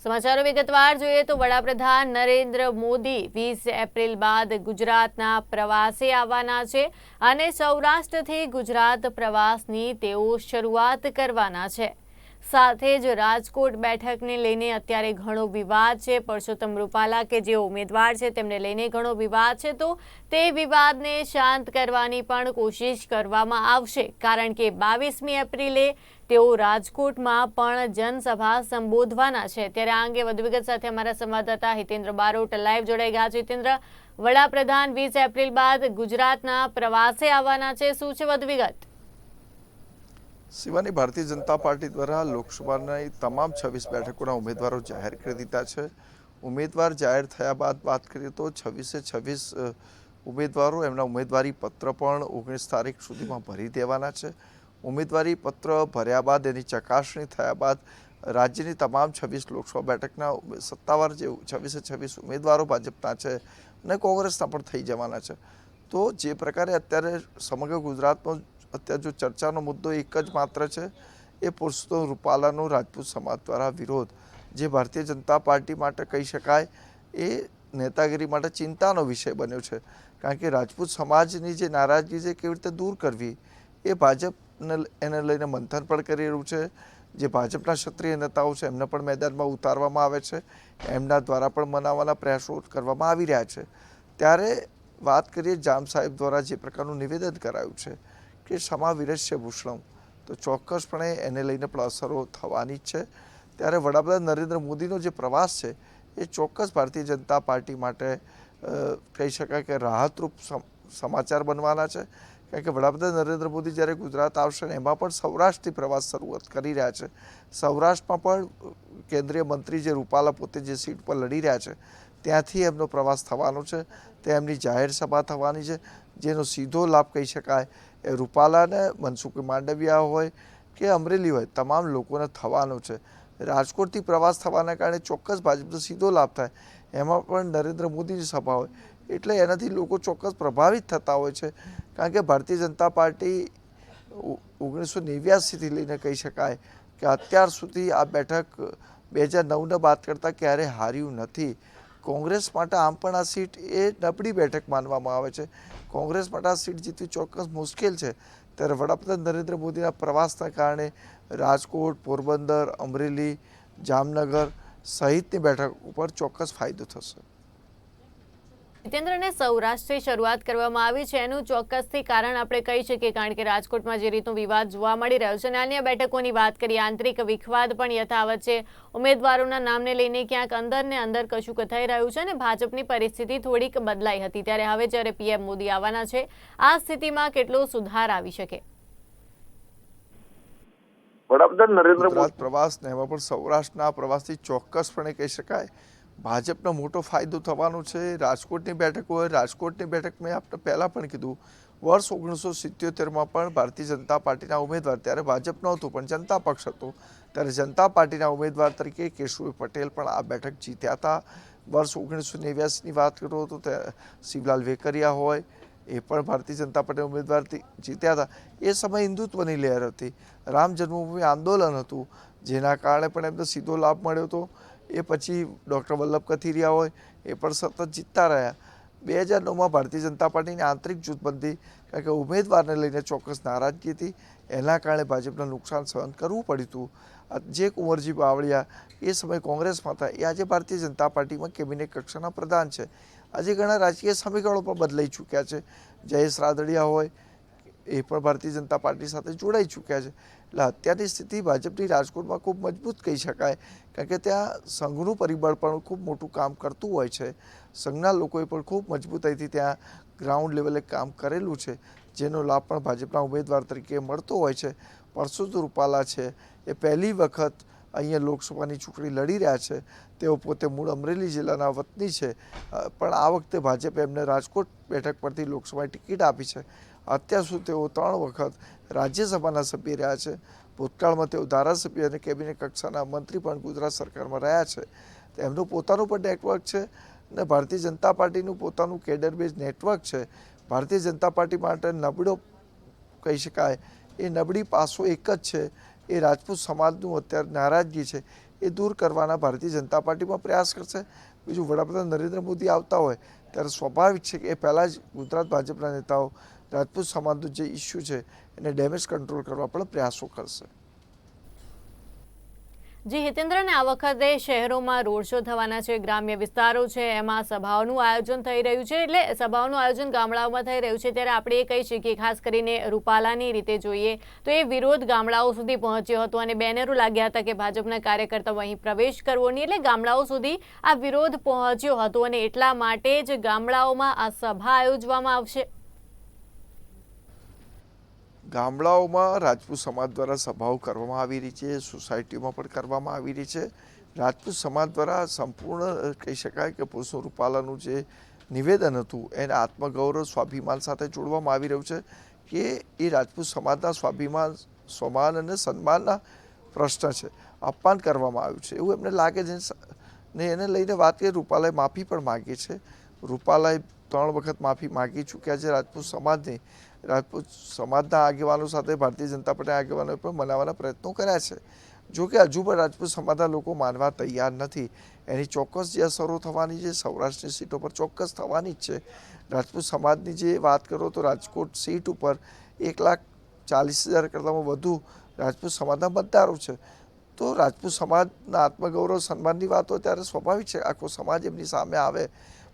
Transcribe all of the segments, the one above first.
સમાચારો વિગતવાર જોઈએ તો વડાપ્રધાન નરેન્દ્ર મોદી વીસ એપ્રિલ બાદ ગુજરાતના પ્રવાસે આવવાના છે અને સૌરાષ્ટ્રથી ગુજરાત પ્રવાસની તેઓ શરૂઆત કરવાના છે. સાથે જ રાજકોટ બેઠકને લઈને અત્યારે ઘણો વિવાદ છે. પરસોત્તમ રૂપાલા કે જે ઉમેદવાર છે તેમને લઈને ઘણો વિવાદ છે. તો તે વિવાદને શાંત કરવાની પણ કોશિશ કરવામાં આવશે. કારણ કે બાવીસમી એપ્રિલે તેઓ રાજકોટમાં પણ જનસભા સંબોધવાના છે. ત્યારે આ અંગે વધુ વિગત સાથે અમારા સંવાદદાતા હિતેન્દ્ર બારોટ લાઈવ જોડાઈ ગયા છે. હિતેન્દ્ર, વડાપ્રધાન વીસ એપ્રિલ બાદ ગુજરાતના પ્રવાસે આવવાના છે. શું છે વધુ વિગત? શિવાની ભારતીય જનતા પાર્ટી દ્વારા લોકસભાની તમામ છવ્વીસ બેઠકોના ઉમેદવારો જાહેર કરી દીધા છે. ઉમેદવાર જાહેર થયા બાદ વાત કરીએ તો છવ્વીસે છવ્વીસ ઉમેદવારો એમના ઉમેદવારી પત્ર પણ ઓગણીસ તારીખ સુધીમાં ભરી દેવાના છે. ઉમેદવારી પત્ર ભર્યા બાદ એની ચકાસણી થયા બાદ રાજ્યની તમામ છવ્વીસ લોકસભા બેઠકના સત્તાવાર જે છવ્વીસે છવ્વીસ ઉમેદવારો ભાજપના છે અને કોંગ્રેસના પણ થઈ જવાના છે. તો જે પ્રકારે અત્યારે સમગ્ર ગુજરાતનો અત્યારે જો ચર્ચાનો મુદ્દો એક જ માત્ર છે, એ પુરુષોત્તમ રૂપાલાનો રાજપૂત સમાજ દ્વારા વિરોધ. જે ભારતીય જનતા પાર્ટી માટે કહી શકાય, એ નેતાગીરી માટે ચિંતાનો વિષય બન્યો છે. કારણ કે રાજપૂત સમાજની જે નારાજગી છે, કેવી રીતે દૂર કરવી, એ ભાજપને એને લઈને મંથન પણ કરી રહ્યું છે. જે ભાજપના ક્ષત્રિય નેતાઓ છે, એમને પણ મેદાનમાં ઉતારવામાં આવે છે. એમના દ્વારા પણ મનાવવાના પ્રયાસો કરવામાં આવી રહ્યા છે. ત્યારે વાત કરીએ જામ સાહેબ દ્વારા જે પ્રકારનું નિવેદન કરાયું છે. કે ક્ષમા વિરસ્ય ભૂષણમ. તો ચોક્કસપણે એને લઈને પણ અસરો થવાની જ છે. ત્યારે વડાપ્રધાન નરેન્દ્ર મોદીનો જે પ્રવાસ છે, એ ચોક્કસ ભારતીય જનતા પાર્ટી માટે કહી શકાય કે રાહતરૂપ સમ- સમાચાર બનવાના છે. કારણ કે વડાપ્રધાન નરેન્દ્ર મોદી જ્યારે ગુજરાત આવશે ને એમાં પણ સૌરાષ્ટ્રથી પ્રવાસ શરૂઆત કરી રહ્યા છે. સૌરાષ્ટ્રમાં પણ કેન્દ્રીય મંત્રી જે રૂપાલા પોતે જે સીટ પર લડી રહ્યા છે, ત્યાંથી એમનો પ્રવાસ થવાનો છે. તે એમની જાહેર સભા થવાની છે. જેનો સીધો લાભ કહી શકાય એ રૂપાલાને મનસુખ માંડવિયા હોય કે અમરેલી હોય, તમામ લોકોને થવાનો છે. રાજકોટથી પ્રવાસ થવાના કારણે ચોક્કસ ભાજપનો સીધો લાભ થાય. એમાં પણ નરેન્દ્ર મોદીની સભા હોય. એટલે એનાથી લોકો ચોક્કસ પ્રભાવિત થતા હોય છે. કારણ કે ભારતીય જનતા પાર્ટી ઓગણીસો નેવ્યાસીથી લઈને કહી શકાય કે અત્યાર સુધી આ બેઠક બે હજાર નવને બાદ કરતાં ક્યારેય હાર્યું નથી. કોંગ્રેસ માટે આમ પણ આ સીટ એ નબળી બેઠક માનવામાં આવે છે. કોંગ્રેસ માટે આ સીટ જીતવી ચોક્કસ મુશ્કેલ છે. ત્યારે વડાપ્રધાન નરેન્દ્ર મોદીના પ્રવાસના કારણે રાજકોટ, પોરબંદર, અમરેલી, જામનગર સહિતની બેઠક ઉપર ચોક્કસ ફાયદો થશે. હિતેન્દ્રને સૌરાષ્ટ્રથી શરૂઆત કરવામાં આવી છે. એનું ચોક્કસથી કારણ આપણે કહી શકીએ કારણ કે રાજકોટમાં જે રીતનો વિવાદ જોવા મળી રહ્યો છે અને અન્ય બેઠકોની વાત કરીએ આંતરિક વિખવાદ પણ યથાવત છે. ઉમેદવારોના નામને લઈને ક્યાંક અંદર ને અંદર કશુંક થઈ રહ્યું છે અને ભાજપની પરિસ્થિતિ થોડીક બદલાઈ હતી. ત્યારે હવે જ્યારે પીએમ મોદી આવવાના છે આ સ્થિતિમાં કેટલો સુધાર આવી શકે? વડાપ્રધાન નરેન્દ્ર મોદી પ્રવાસ ને એમાં પણ સૌરાષ્ટ્રના પ્રવાસથી ચોક્કસપણે કહી શકાય ભાજપનો મોટો ફાયદો થવાનો છે. રાજકોટની બેઠક હોય, રાજકોટની બેઠક મેં આપણે પહેલાં પણ કીધું. વર્ષ ઓગણીસો સિત્યોતેરમાં પણ ભારતીય જનતા પાર્ટીના ઉમેદવાર ત્યારે ભાજપ નહોતું, પણ જનતા પક્ષ હતો. ત્યારે જનતા પાર્ટીના ઉમેદવાર તરીકે કેશુભાઈ પટેલ પણ આ બેઠક જીત્યા હતા. વર્ષ ઓગણીસો નેવ્યાસીની વાત કરું તો શિવલાલ વેકરિયા હોય, એ પણ ભારતીય જનતા પાર્ટી ઉમેદવારથી જીત્યા હતા. એ સમય હિન્દુત્વની લહેર હતી. રામ જન્મભૂમિ આંદોલન હતું, જેના કારણે પણ એમને સીધો લાભ મળ્યો હતો. એ પછી ડૉક્ટર વલ્લભ કથિરિયા હોય, એ પણ સતત જીતતા રહ્યા. બે હજાર નવમાં ભારતીય જનતા પાર્ટીની આંતરિક જૂથબંધી કારણ કે ઉમેદવારને લઈને ચોક્કસ નારાજગી હતી, એના કારણે ભાજપને નુકસાન સહન કરવું પડ્યું હતું. જે કુંવરજી બાવળિયા, એ સમયે કોંગ્રેસમાં હતા, એ આજે ભારતીય જનતા પાર્ટીમાં કેબિનેટ કક્ષાના પ્રધાન છે. આજે ઘણા રાજકીય સમીકરણો પણ બદલાઈ ચૂક્યા છે. જયેશ રાદડિયા હોય એ પણ ભારતીય જનતા પાર્ટી સાથે જોડાઈ ચૂક્યા છે. એટલે અત્યારની સ્થિતિ ભાજપની રાજકોટમાં ખૂબ મજબૂત કહી શકાય, કારણ કે ત્યાં સંઘનું પરિબળ પણ ખૂબ મોટું કામ કરતું હોય છે. સંઘના લોકોએ પણ ખૂબ મજબૂતાઈથી ત્યાં ગ્રાઉન્ડ લેવલે કામ કરેલું છે, જેનો લાભ પણ ભાજપના ઉમેદવાર તરીકે મળતો હોય છે. પરસોદ રૂપાલા છે, એ પહેલી વખત અહીંયા લોકસભાની ચૂંટણી લડી રહ્યા છે. તેઓ પોતે મૂળ અમરેલી જિલ્લાના વતની છે. પણ આ વખતે ભાજપે એમને રાજકોટ બેઠક પરથી લોકસભાની ટિકિટ આપી છે. અત્યાર સુધી તેઓ ત્રણ વખત રાજ્યસભાના સભ્ય રહ્યા છે. ભૂતકાળમાં તેઓ ધારાસભ્ય અને કેબિનેટ કક્ષાના મંત્રી પણ ગુજરાત સરકારમાં રહ્યા છે. એમનું પોતાનું પણ નેટવર્ક છે અને ભારતીય જનતા પાર્ટીનું પોતાનું કેડર બેઝ નેટવર્ક છે. ભારતીય જનતા પાર્ટી માટે નબળો કહી શકાય, એ નબળી પાસો એક જ છે. એ રાજપૂત સમાજનું અત્યારે નારાજગી છે. એ દૂર કરવાના ભારતીય જનતા પાર્ટીમાં પ્રયાસ કરશે. બીજું વડાપ્રધાન નરેન્દ્ર મોદી આવતા હોય, ત્યારે સ્વાભાવિક છે કે એ પહેલાં જ ગુજરાત ભાજપના નેતાઓ રાજપૂત સમાજનો જે ઇસ્યુ છે, એને ડેમેજ કંટ્રોલ કરવા પણ પ્રયાસો કરશે. જી, હિતેન્દ્રને આ વખતે શહેરોમાં રોડ શો થવાના છે, ગ્રામ્ય વિસ્તારો છે, એમાં સભાઓનું આયોજન થઈ રહ્યું છે, એટલે સભાઓનું આયોજન ગામડાઓમાં થઈ રહ્યું છે, ત્યારે આપણે એ કહી શકીએ ખાસ કરીને રૂપાલાની રીતે જોઈએ, તો એ વિરોધ ગામડાઓ સુધી પહોંચ્યો હતો અને બેનરો લાગ્યા હતા કે ભાજપના કાર્યકર્તાઓ અહીં પ્રવેશ કરવો નહીં, એટલે ગામડાઓ સુધી આ વિરોધ પહોંચ્યો હતો અને એટલા માટે જ ગામડાઓમાં આ સભા આયોજવામાં આવશે. ગામડાઓમાં રાજપૂત સમાજ દ્વારા સભાઓ કરવામાં આવી રહી છે, સોસાયટીઓમાં પણ કરવામાં આવી રહી છે. રાજપૂત સમાજ દ્વારા સંપૂર્ણ કહી શકાય કે પુરુષો રૂપાલાનું જે નિવેદન હતું, એને આત્મગૌરવ, સ્વાભિમાન સાથે જોડવામાં આવી રહ્યું છે કે એ રાજપૂત સમાજના સ્વાભિમાન, સ્વમાન અને સન્માનના પ્રશ્ન છે, અપમાન કરવામાં આવ્યું છે. એવું એમને લાગે છે. ને એને લઈને વાત કરીએ, રૂપાલાએ માફી પણ માગી છે. રૂપાલાએ ત્રણ વખત માફી માગી ચૂક્યા છે રાજપૂત સમાજની. રાજપૂત સમાજના આગેવાનો સાથે ભારતીય જનતા પાર્ટીના આગેવાનોએ પણ મનાવવાના પ્રયત્નો કર્યા છે. જો કે હજુ પણ રાજપૂત સમાજના લોકો માનવા તૈયાર નથી. એની ચોક્કસ જે અસરો થવાની છે, સૌરાષ્ટ્રની સીટો પર ચોક્કસ થવાની જ છે. રાજપૂત સમાજની જે વાત કરો તો રાજકોટ સીટ ઉપર એક લાખ ચાલીસ હજાર કરતાં વધુ રાજપૂત સમાજના મતદારો છે. તો રાજપૂત સમાજના આત્મગૌરવ, સન્માનની વાત હોય ત્યારે સ્વાભાવિક છે. આખો સમાજ એમની સામે આવે.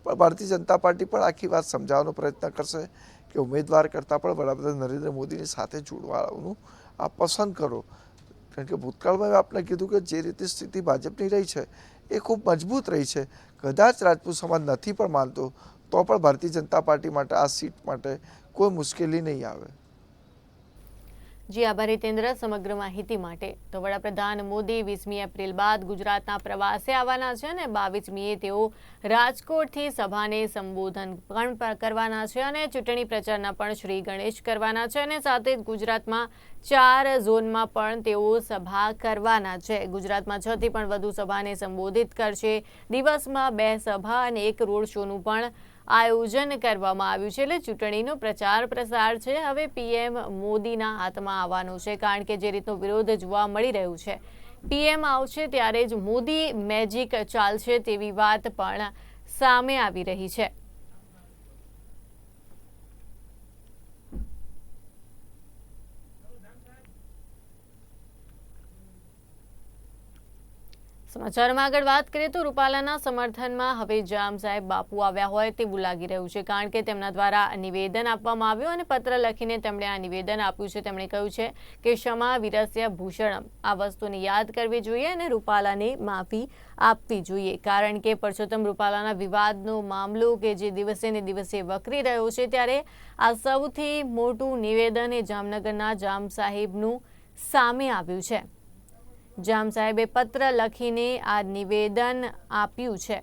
પણ ભારતીય જનતા પાર્ટી પણ આખી વાત સમજાવવાનો પ્રયત્ન કરશે કે ઉમેદવાર કરતાં પણ વડાપ્રધાન નરેન્દ્ર મોદીની સાથે જોડવાનું આ પસંદ કરો. કારણ કે ભૂતકાળમાં આપણે કીધું કે જે રીતે સ્થિતિ ભાજપની રહી છે, એ ખૂબ મજબૂત રહી છે. કદાચ રાજપૂત સમાજ નથી પણ માનતો, તો પણ ભારતીય જનતા પાર્ટી માટે આ સીટ માટે કોઈ મુશ્કેલી નહીં આવે. જી, આભાર હિતેન્દ્ર. સમગ્ર માહિતી માટે તો વડાપ્રધાન મોદી વીસમી એપ્રિલ બાદ ગુજરાતના પ્રવાસે આવવાના છે અને બાવીસમીએ તેઓ રાજકોટથી સભાને સંબોધન પણ કરવાના છે અને ચૂંટણી પ્રચારના પણ શ્રી ગણેશ કરવાના છે અને સાથે ગુજરાતમાં ચાર ઝોનમાં પણ તેઓ સભા કરવાના છે. ગુજરાતમાં છ થી પણ વધુ સભાને સંબોધિત કરશે. દિવસમાં બે સભા અને એક રોડ શોનું પણ આયોજન કરવામાં આવ્યું છે. એટલે ચૂંટણીનો પ્રચાર પ્રસાર છે. હવે પીએમ મોદીના હાથમાં આવવાનો છે, કારણ કે જે રીતનો વિરોધ જોવા મળી રહ્યું છે. પીએમ આવશે ત્યારે જ મોદી મેજિક ચાલશે તેવી વાત પણ સામે આવી રહી છે. સમાચારમાં આગળ વાત કરીએ તો રૂપાલાના સમર્થનમાં હવે જામ સાહેબ બાપુ આવ્યા હોય તેવું લાગી રહ્યું છે, કારણ કે તેમના દ્વારા નિવેદન આપવામાં આવ્યું અને પત્ર લખીને તેમણે આ નિવેદન આપ્યું છે. તેમણે કહ્યું છે કે ક્ષમા, વિરસ્ય ભૂષણમ આ વસ્તુને યાદ કરવી જોઈએ અને રૂપાલાને માફી આપવી જોઈએ, કારણ કે પરસોત્તમ રૂપાલાના વિવાદનો મામલો કે જે દિવસે ને દિવસે વકરી રહ્યો છે ત્યારે આ સૌથી મોટું નિવેદન એ જામનગરના જામ સાહેબનું સામે આવ્યું છે. જામ સાહેબે પત્ર લખીને આ નિવેદન આપ્યું છે.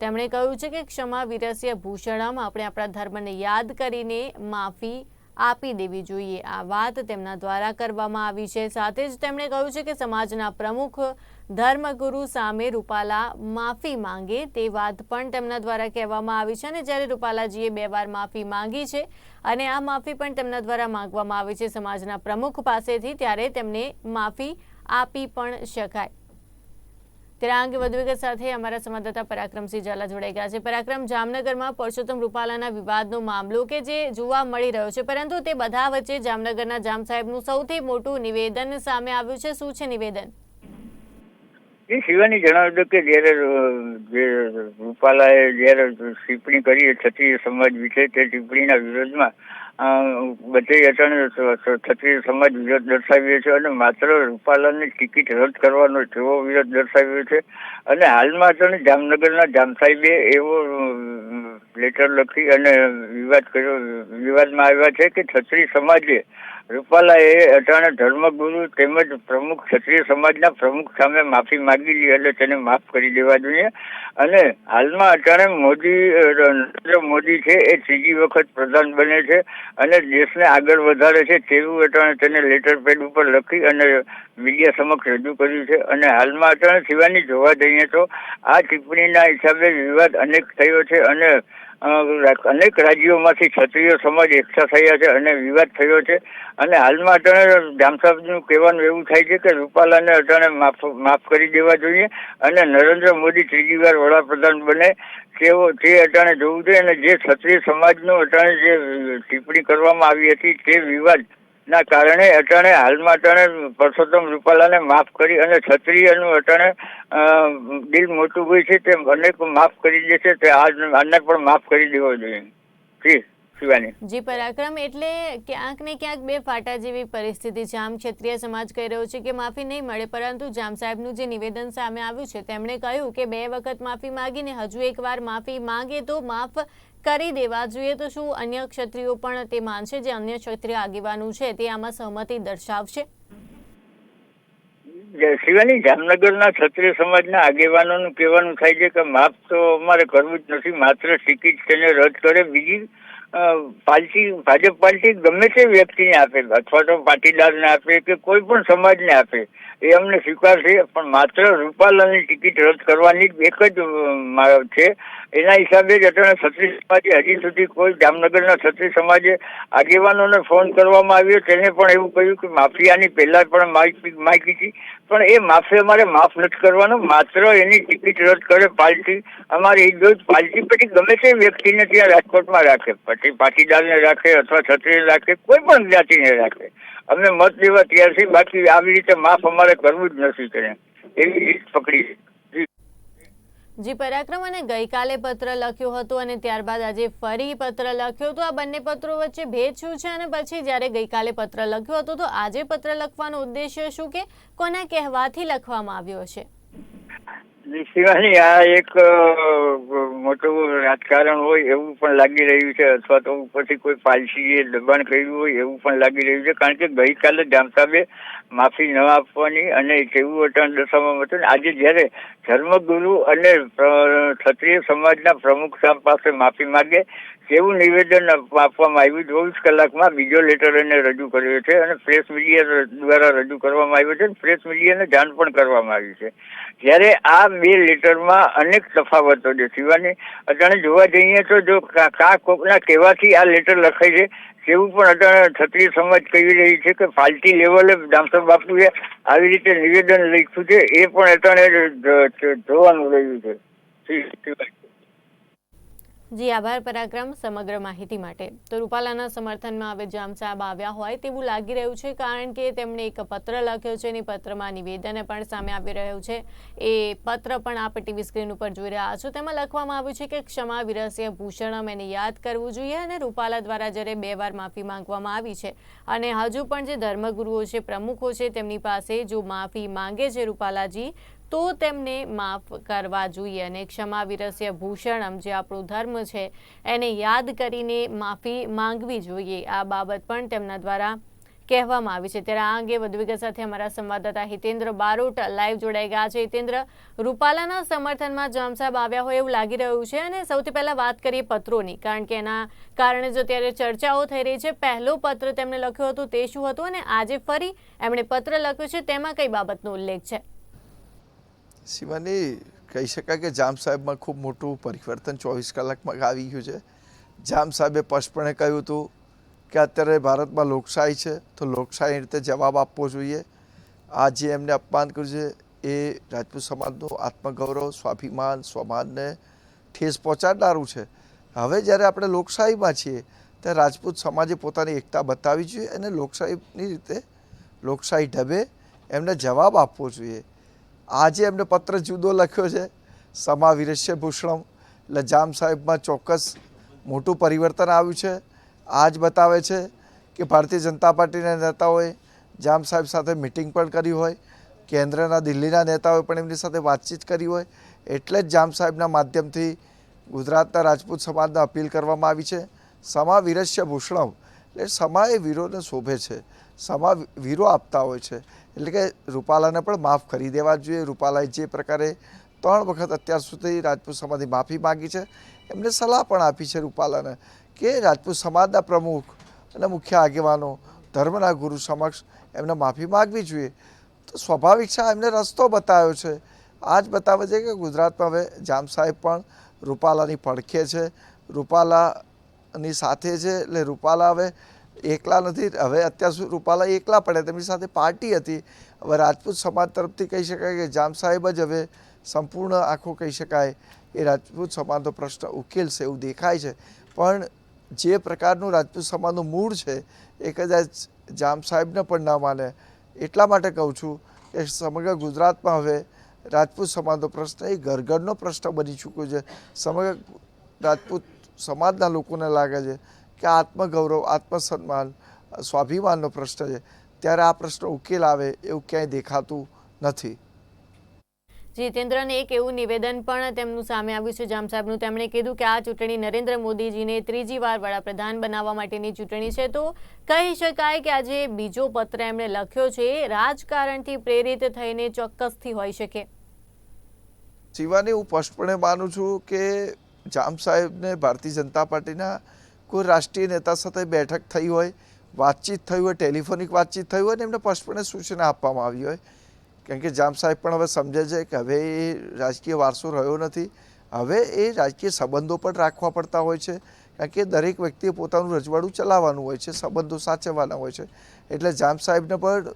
તેમણે કહ્યું છે કે ક્ષમા વિરસ્ય ભૂષણમ આપણે આપણા ધર્મને યાદ કરીને માફી આપી દેવી જોઈએ. આ વાત તેમના દ્વારા કરવામાં આવી છે. સાથે જ તેમણે કહ્યું છે કે સમાજના પ્રમુખ ધર્મગુરુ સામે રૂપાલા માફી માંગે તે વાત પણ તેમના દ્વારા કહેવામાં આવી છે અને જ્યારે રૂપાલાજીએ બે વાર માફી માંગી છે અને આ માફી પણ તેમના દ્વારા માંગવામાં આવી છે સમાજના પ્રમુખ પાસેથી, ત્યારે તેમને માફી આપી પણ શકાય. ત્યારે અંગે વધુ વિગત સાથે અમારા સંવાદદાતા પરાક્રમસિંહ ઝાલા જોડાઈ ગયા છે. પરાક્રમ, જામનગરમાં પરસોત્તમ રૂપાલાના વિવાદનો મામલો કે જે જોવા મળી રહ્યો છે, પરંતુ તે બધા વચ્ચે જામનગરના જામ સાહેબનું સૌથી મોટું નિવેદન સામે આવ્યું છે. શું છે નિવેદન? એ શિવાની જણાવ્યું કે જ્યારે જે રૂપાલાએ જ્યારે ટિપ્પણી કરી, ક્ષત્રિય સમાજ વિશે તે ટિપ્પણીના વિરોધમાં બધે અચાનક ક્ષત્રિય સમાજ વિરોધ દર્શાવ્યો છે અને માત્ર રૂપાલાની ટિકિટ રદ કરવાનો તેવો વિરોધ દર્શાવ્યો છે. અને હાલમાં અચાનક જામનગરના જામ સાહેબે એવો લેટર લખી અને વિવાદ કર્યો, વિવાદમાં આવ્યા છે કે ક્ષત્રિય સમાજે રૂપાલાએ અટાણે ધર્મગુરુ તેમજ પ્રમુખ ક્ષત્રિય સમાજના પ્રમુખ સામે માફી માગી લી એટલે તેને માફ કરી દેવા જોઈએ. અને હાલમાં અટાણે મોદી નરેન્દ્ર મોદી છે એ ત્રીજી વખત પ્રધાન બને છે અને દેશને આગળ વધારે છે તેવું અટાણે તેને લેટર પેડ ઉપર લખી અને મીડિયા સમક્ષ રજૂ કર્યું છે. અને હાલમાં અટાણે સિવાની જોવા જઈએ તો આ ટિપ્પણીના હિસાબે વિવાદ અનેક થયો છે અને અનેક રાજ્યોમાંથી ક્ષત્રિય સમાજ એકઠા થયા છે અને વિવાદ થયો છે. અને હાલમાં અટાણે જામસાહેબનું કહેવાનું એવું થાય છે કે રૂપાલાને અટાણે માફ માફ કરી દેવા જોઈએ અને નરેન્દ્ર મોદી ત્રીજી વાર વડાપ્રધાન બને. તેઓ, તે અટાણે જોવું જોઈએ અને જે ક્ષત્રિય સમાજનું અટાણે જે ટિપ્પણી કરવામાં આવી હતી તે વિવાદ ના, કારણે અટાણે હાલમાં અટાણે પરસોત્તમ રૂપાલાને માફ કરી અને ક્ષત્રિયનું અટાણે દિલ મોટું હોય છે તે અનેક માફ કરી દેશે તે આજ આને પણ માફ કરી દેવો જોઈએ. જી પરાક્રમ એટલે ક્યાંક ને ક્યાંક બે ફાટા જેવી પરિસ્થિતિ આમ ક્ષત્રિય સમાજ કહી રહ્યો છે કે માફી નહીં મળે, પરંતુ જામ સાહેબનું જે નિવેદન સામે આવ્યું છે, તેમણે કહ્યું કે બે વખત માફી માંગીને હજુ એકવાર માફી માંગે તો માફ કરી દેવા જોઈએ તો શું અન્ય ક્ષત્રિયો પણ તે માનશે જે અન્ય ક્ષત્રિય આગેવાનો છે તે આમાં સહમતિ દર્શાવશે? શિવાની જામનગરના ક્ષત્રિય સમાજના આગેવાનોનું કહેવાનું થાય છે કે માફ તો અમારે કરવું જ નથી, માત્ર ટિકિટ તેને રદ કરે. બીજી પાર્ટી ભાજપ પાર્ટી ગમે તે વ્યક્તિને આપે, અથવા તો પાટીદારને આપે કે કોઈ પણ સમાજને આપે. એ અમને સ્વીકારશે, પણ માત્ર રૂપાલાની ટિકિટ રદ કરવાની એક જ છે. એના હિસાબે જ અત્યારે ક્ષત્રિય સમાજે હજી સુધી કોઈ જામનગરના ક્ષત્રિય સમાજે આગેવાનોને ફોન કરવામાં આવ્યો. તેને પણ એવું કહ્યું કે માફિયાની પહેલા પણ માહિતી હતી, પણ એ માફી અમારે માફ નથી કરવાનું. માત્ર એની ટિકિટ રદ કરે પાર્ટી અમારે એ જો પાર્ટી પછી ગમે તે વ્યક્તિને ત્યાં રાજકોટમાં રાખે. પછી પાટીદારને રાખે અથવા ક્ષત્રિય રાખે, કોઈ પણ જ્ઞાતિને રાખે. અમે મત લેવા તૈયાર છીએ. બાકી આવી રીતે માફ અમારે કરવું જ નથી કરે એવી રીત પકડી જી. પરાક્રમ અને ગઈકાલે પત્ર લખ્યો હતો અને ત્યારબાદ આજે ફરી પત્ર લખ્યો હતો. આ બંને પત્રો વચ્ચે ભેદ શું છે? અને પછી જ્યારે ગઈકાલે પત્ર લખ્યો હતો, તો આજે પત્ર લખવાનો ઉદ્દેશ્ય શું કે? કોના કહેવાથી લખવામાં આવ્યો છે? શિવાની આ એક મોટું રાજકારણ હોય એવું પણ લાગી રહ્યું છે, અથવા તો પછી કોઈ પાલસીએ દબાણ કર્યું હોય એવું પણ લાગી રહ્યું છે, કારણ કે ગઈકાલે જામસાબે માફી ન આપવાની અને તેવું અટાણ દર્શાવવામાં હતું આજે જ્યારે ધર્મગુરુ અને ક્ષત્રિય સમાજના પ્રમુખ પાસે માફી માગે તેવું નિવેદન આપવામાં આવ્યું, ચોવીસ કલાકમાં બીજો લેટર એને રજૂ કર્યો છે અને પ્રેસ મીડિયા દ્વારા રજૂ કરવામાં આવ્યો છે પ્રેસ મીડિયાને જાણ પણ કરવામાં આવી છે. જ્યારે આ બે લેટરમાં અનેક તફાવતો છે. શિવાની અત્યારે જોવા જઈએ તો જો કા કોકના કહેવાથી આ લેટર લખાય છે, તેવું પણ અત્યારે ક્ષત્રિય સમાજ કહી રહી છે કે પાર્ટી લેવલે ડામસર બાપુએ આવી રીતે નિવેદન લખ્યું છે. એ પણ જ- જોવાનું રહ્યું છે. જી, આભાર પરાક્રમ, સમગ્ર માહિતી માટે. તો રૂપાલાના સમર્થનમાં હવે જામ સાહેબ આવ્યા હોય તેવું લાગી રહ્યું છે, કારણ કે તેમણે એક પત્ર લખ્યો છે, અને પત્રમાં નિવેદન પણ સામે આવી રહ્યું છે. એ પત્ર પણ આપ ટીવી સ્ક્રીન ઉપર જોઈ રહ્યા છો. તેમાં લખવામાં આવ્યું છે કે ક્ષમા, વિરસ્ય, ભૂષણમ એને યાદ કરવું જોઈએ, અને રૂપાલા દ્વારા જ્યારે બે વાર માફી માંગવામાં આવી છે, અને હજુ પણ જે ધર્મગુરુઓ છે, પ્રમુખો છે, તેમની પાસે જો માફી માંગે છે રૂપાલાજી તો તેમને માફ કરવા જોઈએ અને ક્ષમા વિરસ્ય ભૂષણમ, જે આપણો ધર્મ છે, એને યાદ કરીને માફી માંગવી જોઈએ. આ બાબત પણ તેમના દ્વારા કહેવામાં આવી છે. ત્યારે આ અંગે વધુ વિગત સાથે અમારા સંવાદદાતા હિતેન્દ્ર બારોટ લાઈવ જોડાઈ ગયા છે. હિતેન્દ્ર, રૂપાલાના સમર્થનમાં જામ સાહેબ આવ્યા હોય એવું લાગી રહ્યું છે અને સૌથી પહેલા વાત કરીએ પત્રોની, કારણ કે એના કારણે જો ત્યારે ચર્ચાઓ થઈ રહી છે. પહેલો પત્ર તેમણે લખ્યો હતો તે શું હતું અને આજે ફરી એમણે પત્ર લખ્યો છે? તેમાં કઈ બાબતનો ઉલ્લેખ છે? શિવાની, કહી શકાય કે જામ સાહેબમાં ખૂબ મોટું પરિવર્તન ચોવીસ કલાકમાં આવી ગયું છે. જામ સાહેબે સ્પષ્ટપણે કહ્યું હતું કે અત્યારે ભારતમાં લોકશાહી છે, તો લોકશાહી રીતે જવાબ આપવો જોઈએ. આ જે એમને અપમાન કર્યું છે, એ રાજપૂત સમાજનું આત્મગૌરવ, સ્વાભિમાન, સ્વમાનને ઠેસ પહોંચાડનારું છે. હવે જ્યારે આપણે લોકશાહીમાં છીએ ત્યારે રાજપૂત સમાજે પોતાની એકતા બતાવવી જોઈએ અને લોકશાહીની રીતે લોકશાહી ઢબે એમને જવાબ આપવો જોઈએ. આજે એમને પત્ર જુદો લખ્યો છે. સમા વિરસ્ય ભૂષણમ. એટલે જામ સાહેબમાં ચોક્કસ મોટું પરિવર્તન આવ્યું છે. આ જ બતાવે છે કે ભારતીય જનતા પાર્ટીના નેતાઓએ જામ સાહેબ સાથે મિટિંગ પણ કરી હોય. કેન્દ્રના દિલ્હીના નેતાઓએ પણ એમની સાથે વાતચીત કરી હોય. એટલે જ જામ સાહેબના માધ્યમથી ગુજરાતના રાજપૂત સમાજને અપીલ કરવામાં આવી છે. સમા વિરસ્ય એટલે સમા એ વીરોને શોભે છે. સમા વીરો આપતા હોય છે. એટલે કે રૂપાલાને પણ માફ કરી દેવા જોઈએ. રૂપાલાએ જે પ્રકારે ત્રણ વખત અત્યાર સુધી રાજપૂત સમાજની માફી માગી છે, એમને સલાહ પણ આપી છે રૂપાલાને કે રાજપૂત સમાજના પ્રમુખ અને મુખ્ય આગેવાનો, ધર્મના ગુરુ સમક્ષ એમને માફી માગવી જોઈએ. તો સ્વાભાવિક છે એમને રસ્તો બતાવ્યો છે. આ જ બતાવે છે કે ગુજરાતમાં હવે જામ સાહેબ પણ રૂપાલાની પડખે છે. રૂપાલાની સાથે છે. એટલે રૂપાલા હવે એકલા નથી. હવે અત્યાર સુધી રૂપાલા એકલા પડે તેમની સાથે પાર્ટી હતી. હવે રાજપૂત સમાજ તરફથી કહી શકાય કે જામ સાહેબ જ હવે સંપૂર્ણ આખો કહી શકાય. એ રાજપૂત સમાજનો પ્રશ્ન ઉકેલશે એવું દેખાય છે. પણ જે પ્રકારનું રાજપૂત સમાજનું મૂળ છે, એ કદાચ જામ સાહેબને પણ ના માને. એટલા માટે કહું છું કે સમગ્ર ગુજરાતમાં હવે રાજપૂત સમાજનો પ્રશ્ન, એ ઘરઘરનો પ્રશ્ન બની ચૂક્યો છે. સમગ્ર રાજપૂત સમાજના લોકોને લાગે છે કે આત્મગૌરવ આત્મસન્માન સ્વાભિમાનનો પ્રશ્ન છે. ત્યારે આ પ્રશ્ન ઉકેલ આવે એવું ક્યાંય દેખાતું નથી. જીતેન્દ્રને એક એવું નિવેદન પણ તેમનું સામે આવ્યું છે. જામ સાહેબનું તેમણે કીધું કે આ ચૂંટણી નરેન્દ્ર મોદીજીને ત્રીજી વાર વડાપ્રધાન બનાવવા માટેની ચૂંટણી છે. તો કહી શકાય કે આજે બીજો પત્ર એમણે લખ્યો છે એ રાજકારણથી પ્રેરિત થઈને ચોક્કસથી હોઈ શકે. શિવાની હું સ્પષ્ટપણે માનું છું કે જામ સાહેબને ભારતીય જનતા પાર્ટીના કોઈ રાષ્ટ્રીય નેતા સાથે બેઠક થઈ હોય, વાતચીત થઈ હોય, ટેલિફોનિક વાતચીત થઈ હોય ને એમને સ્પષ્ટપણે સૂચના આપવામાં આવી હોય. કેમ કે જામ સાહેબ પણ હવે સમજે છે કે હવે એ રાજકીય વારસો રહ્યો નથી. હવે એ રાજકીય સંબંધો પણ રાખવા પડતા હોય છે. કારણ કે દરેક વ્યક્તિએ પોતાનું રજવાડું ચલાવવાનું હોય છે, સંબંધો સાચવવાના હોય છે. એટલે જામ સાહેબને પણ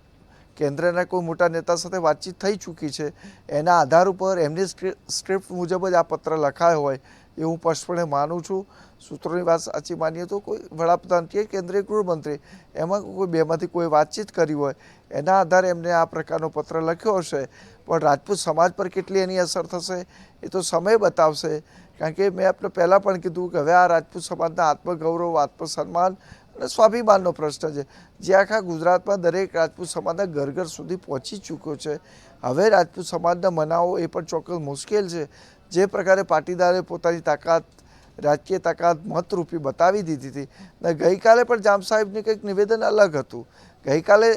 કેન્દ્રના કોઈ મોટા નેતા સાથે વાતચીત થઈ ચૂકી છે. એના આધાર ઉપર એમની સ્ક્રિપ્ટ મુજબ જ આ પત્ર લખાયો હોય એ હું સ્પષ્ટપણે માનું છું. સૂત્રોની વાત સાચી માનીએ તો કોઈ વડાપ્રધાન કે કેન્દ્રીય ગૃહમંત્રી એમાં કોઈ બેમાંથી કોઈ વાતચીત કરી હોય, એના આધારે એમને આ પ્રકારનો પત્ર લખ્યો હશે. પણ રાજપૂત સમાજ પર કેટલી એની અસર થશે એ તો સમય બતાવશે. કારણ કે મેં આપણે પહેલાં પણ કીધું કે હવે આ રાજપૂત સમાજના આત્મગૌરવ, આત્મસન્માન અને સ્વાભિમાનનો પ્રશ્ન છે. જે આખા ગુજરાતમાં દરેક રાજપૂત સમાજના ઘર ઘર સુધી પહોંચી ચૂક્યો છે. હવે રાજપૂત સમાજના મનાવો એ પણ ચોક્કસ મુશ્કેલ છે. જે પ્રકારે પાટીદારે પોતાની તાકાત રાજકીય તાકાત મતરૂપી બતાવી દીધી હતી. ને ગઈકાલે પણ જામ સાહેબનું કંઈક નિવેદન અલગ હતું. ગઈકાલે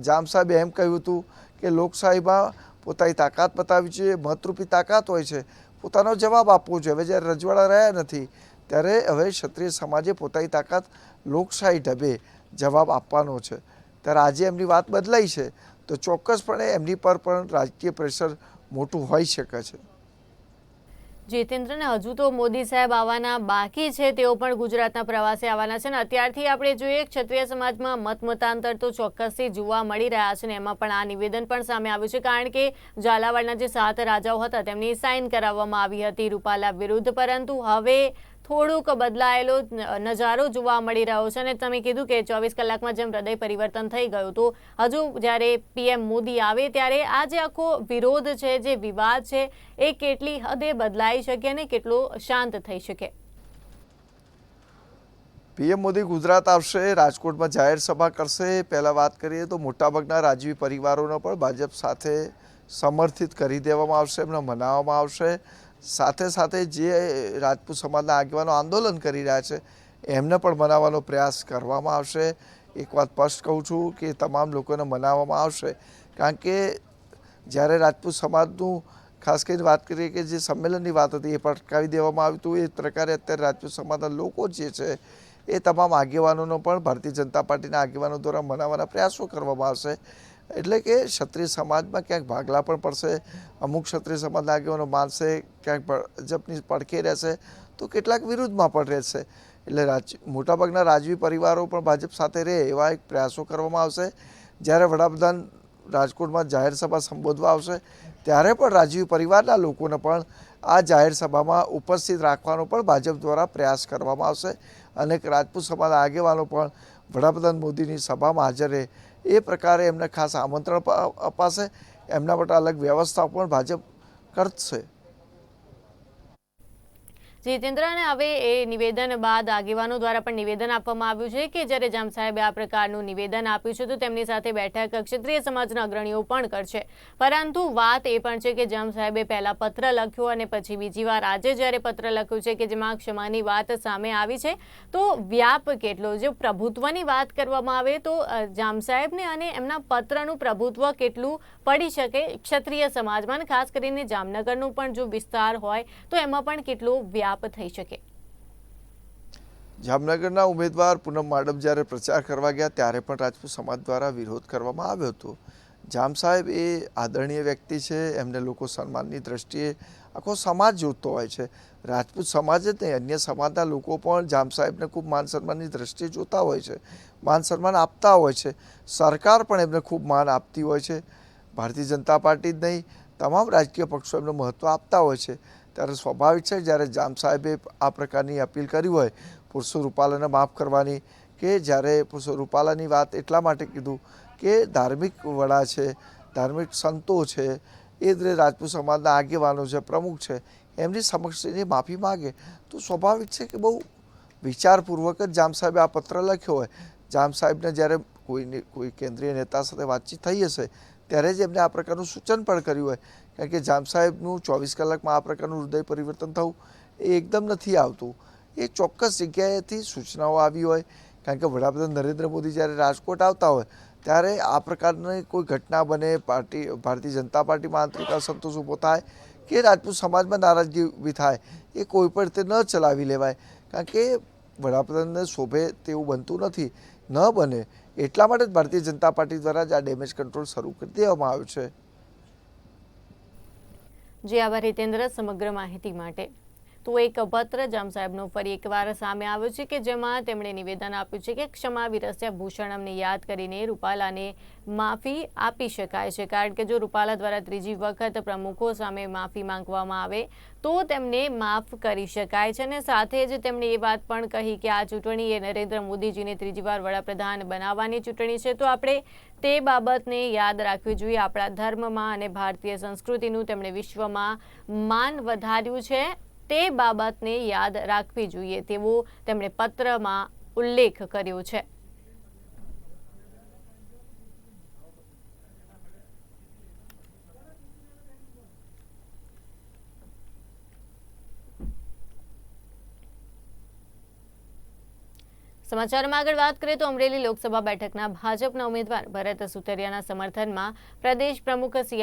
જામ સાહેબે એમ કહ્યું હતું કે લોકશાહીમાં પોતાની તાકાત બતાવી છે મતરૂપી તાકાત હોય છે. પોતાનો જવાબ આપવો જોઈએ. હવે જ્યારે રજવાડા રહ્યા નથી, ત્યારે હવે ક્ષત્રિય સમાજે પોતાની તાકાત લોકશાહી ઢબે જવાબ આપવાનો છે. ત્યારે આજે એમની વાત બદલાઈ છે. તો ચોક્કસપણે એમની પર પણ રાજકીય પ્રેશર મોટું હોઈ શકે છે. જીતેન્દ્રને હજુ તો મોદી સાહેબ આવવાના બાકી છે. તેઓ પણ ગુજરાતના પ્રવાસે આવવાના છે ને અત્યારથી આપણે જોઈએ ક્ષત્રિય સમાજમાં મત મતાંતર તો ચોક્કસથી જોવા મળી રહ્યા છે ને એમાં પણ આ નિવેદન પણ સામે આવ્યું છે. કારણ કે ઝાલાવાડના જે સાત રાજાઓ હતા, તેમની સાઇન કરાવવામાં આવી હતી રૂપાલા વિરુદ્ધ. પરંતુ હવે થોડુંક બદલાયેલો નજારો જોવા મળી રહ્યો છે અને તમે કીધું કે ચોવીસ કલાકમાં જેમ હૃદય પરિવર્તન થઈ ગયું તો હજુ જ્યારે પીએમ મોદી આવે ત્યારે આ જે આખો વિરોધ છે, જે વિવાદ છે, એ કેટલી હદે બદલાઈ શકે અને કેટલો શાંત થઈ શકે? પીએમ મોદી ગુજરાત આવશે, રાજકોટમાં જાહેર સભા કરશે. પહેલાં વાત કરીએ તો મોટાભાગના રાજવી પરિવારોનો પણ ભાજપ સાથે સમર્થિત કરી દેવામાં આવશે, એમને મનાવવામાં આવશે. સાથે સાથે જે રાજપૂત સમાજના આગેવાનો આંદોલન કરી રહ્યા છે, એમને પણ મનાવવાનો પ્રયાસ કરવામાં આવશે. એક વાત સ્પષ્ટ કહું છું કે તમામ લોકોને મનાવવામાં આવશે. કારણ કે જ્યારે રાજપૂત સમાજનું, ખાસ કરીને વાત કરીએ કે જે સંમેલનની વાત હતી, એ અટકાવી દેવામાં આવ્યું હતું. એ પ્રકારે અત્યારે રાજપૂત સમાજના લોકો જે છે, એ તમામ આગેવાનોનો પણ ભારતીય જનતા પાર્ટીના આગેવાનો દ્વારા મનાવવાના પ્રયાસો કરવામાં આવશે. એટલે કે ક્ષત્રિય સમાજમાં ક્યાંક ભાગલા પણ પડશે, અમુક ક્ષત્રિય સમાજના આગેવાનો માનશે, ક્યાંક ભાજપની પડખે રહેશે, તો કેટલાક વિરુદ્ધમાં પણ રહેશે. એટલે રાજ, મોટાભાગના રાજવી પરિવારો પણ ભાજપ સાથે રહે એવા એક પ્રયાસો કરવામાં આવશે. જ્યારે વડાપ્રધાન રાજકોટમાં જાહેર સભા સંબોધવા આવશે, ત્યારે પણ રાજવી પરિવારના લોકોને પણ આ જાહેર સભામાં ઉપસ્થિત રાખવાનો પણ ભાજપ દ્વારા પ્રયાસ કરવામાં આવશે. અને રાજપૂત સમાજના આગેવાનો પણ વડાપ્રધાન મોદીની સભામાં હાજર રહે એ પ્રકારે એમને ખાસ આમંત્રણ અપા- અપાશે. એમના માટે અલગ વ્યવસ્થા પણ ભાજપ કરશે. જીતેન્દ્ર અને હવે એ નિવેદન બાદ આગેવાનો દ્વારા પણ નિવેદન આપવામાં આવ્યું છે કે જ્યારે જામ સાહેબે આ પ્રકારનું નિવેદન આપ્યું છે તો તેમની સાથે બેઠક ક્ષત્રિય સમાજના અગ્રણીઓ પણ કરશે. પરંતુ વાત એ પણ છે કે જામ સાહેબે પહેલા પત્ર લખ્યો અને પછી બીજી વાર આજે જ્યારે પત્ર લખ્યું છે કે જેમાં ક્ષમાની વાત સામે આવી છે, તો વ્યાપ કેટલો? જો પ્રભુત્વની વાત કરવામાં આવે તો જામ સાહેબને અને એમના પત્રનું પ્રભુત્વ કેટલું પડી શકે? ક્ષત્રિય સમાજમાં ખાસ કરીને જામનગરનું પણ જો વિસ્તાર હોય, તો એમાં પણ કેટલો વ્યાપ થઈ શકે. જામનગરના ઉમેદવાર પૂનમ માડમ જ્યારે પ્રચાર કરવા ગયા, ત્યારે પણ રાજપૂત સમાજ દ્વારા વિરોધ કરવામાં આવ્યો હતો. જામ સાહેબ એ આદરણીય વ્યક્તિ છે, એમને લોકો સન્માનની દ્રષ્ટિએ આખો સમાજ જોતો હોય છે. રાજપૂત સમાજ જ નહીં, અન્ય સમાજના લોકો પણ જામ સાહેબને ખૂબ માન સન્માનની દ્રષ્ટિએ જોતા હોય છે, માન સન્માન આપતા હોય છે. સરકાર પણ એમને ખૂબ માન આપતી હોય છે. ભારતીય જનતા પાર્ટી જ નહીં, તમામ રાજકીય પક્ષો એમને મહત્ત્વ આપતા હોય છે. ત્યારે સ્વાભાવિક છે, જ્યારે જામ સાહેબે આ પ્રકારની અપીલ કરી હોય પુરુષો રૂપાલાને માફ કરવાની કે જ્યારે પુરુષો રૂપાલાની વાત એટલા માટે કીધું કે ધાર્મિક વડા છે, ધાર્મિક સંતો છે, એ જ રાજપૂત સમાજના આગેવાનો છે, પ્રમુખ છે, એમની સમક્ષ એની માફી માગે, તો સ્વાભાવિક છે કે બહુ વિચારપૂર્વક જ જામ સાહેબે આ પત્ર લખ્યો હોય. જામ સાહેબને જ્યારે કોઈની કોઈ કેન્દ્રીય નેતા સાથે વાતચીત થઈ હશે, ત્યારે જ એમને આ પ્રકારનું સૂચન પણ કર્યું હોય. કારણ કે જામ સાહેબનું ચોવીસ કલાકમાં આ પ્રકારનું હૃદય પરિવર્તન થવું એ એકદમ નથી આવતું. એ ચોક્કસ જગ્યાએથી સૂચનાઓ આવી હોય, કારણ કે વડાપ્રધાન નરેન્દ્ર મોદી જ્યારે રાજકોટ આવતા હોય, ત્યારે આ પ્રકારની કોઈ ઘટના બને, પાર્ટી, ભારતીય જનતા પાર્ટીમાં આંતરિક અસંતોષ ઊભો થાય કે રાજપૂત સમાજમાં નારાજગી ઊભી થાય, એ કોઈ પણ રીતે ન ચલાવી લેવાય. કારણ કે વડાપ્રધાનને શોભે તેવું બનતું નથી, ન બને. એટલા માટે જ ભારતીય જનતા પાર્ટી દ્વારા જ આ ડેમેજ કંટ્રોલ શરૂ કરી દેવામાં આવ્યો છે. જી આભાર હિતેન્દ્ર સમગ્ર માહિતી માટે. તો એક પત્ર જામ સાહેબનો ફરી એકવાર સામે આવ્યો છે કે જેમાં તેમણે નિવેદન આપ્યું છે કે ક્ષમા વિરસ્યા ભૂષણમને યાદ કરીને રૂપાલાને માફી આપી શકાય છે. કારણ કે જો રૂપાલા દ્વારા ત્રીજી વખત પ્રમુખો સામે માફી માંગવામાં આવે તો તેમને માફ કરી શકાય છે અને સાથે જ તેમણે એ વાત પણ કહી કે આ ચૂંટણી એ નરેન્દ્ર મોદીજીને ત્રીજી વાર વડાપ્રધાન બનાવવાની ચૂંટણી છે. તો આપણે તે બાબતને યાદ રાખવી જોઈએ. આપણા ધર્મમાં અને ભારતીય સંસ્કૃતિનું તેમણે વિશ્વમાં માન વધાર્યું છે. તે બાબતને યાદ રાખવી જોઈએ તેવો તેમણે પત્રમાં ઉલ્લેખ કર્યો છે. સમાચારમાં આગળ વાત કરીએ તો અમરેલી લોકસભા બેઠકના ભાજપના ઉમેદવાર ભરત સુતરિયાના સમર્થનમાં પ્રદેશ પ્રમુખ સી